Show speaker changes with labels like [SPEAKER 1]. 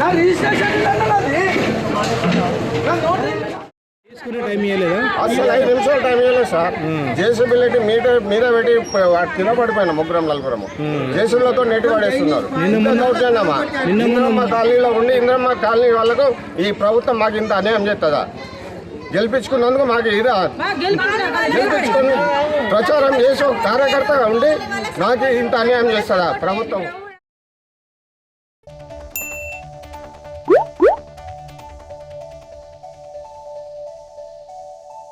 [SPEAKER 1] నా
[SPEAKER 2] అసలు ఐదు నిమిషాలు టైం ఇవ్వలేదు సార్. జేసీబీ పెట్టి మీట మీద పెట్టి వాడు కింద పడిపోయినా ముగ్గురం నలుగురము. జేసీబీలతో నెట్టి పడేస్తున్నారు. ఇంద్రమ్మ కాలనీలో ఉండి ఇంద్రమ్మ కాలనీ వాళ్ళకు ఈ ప్రభుత్వం మాకు ఇంత అన్యాయం చేస్తుందా? గెలిపించుకున్నందుకు మాకు ఇదా? గెలిపించుకుని ప్రచారం చేసి ఒక కార్యకర్తగా ఉండి నాకు ఇంత అన్యాయం చేస్తుందా ప్రభుత్వం?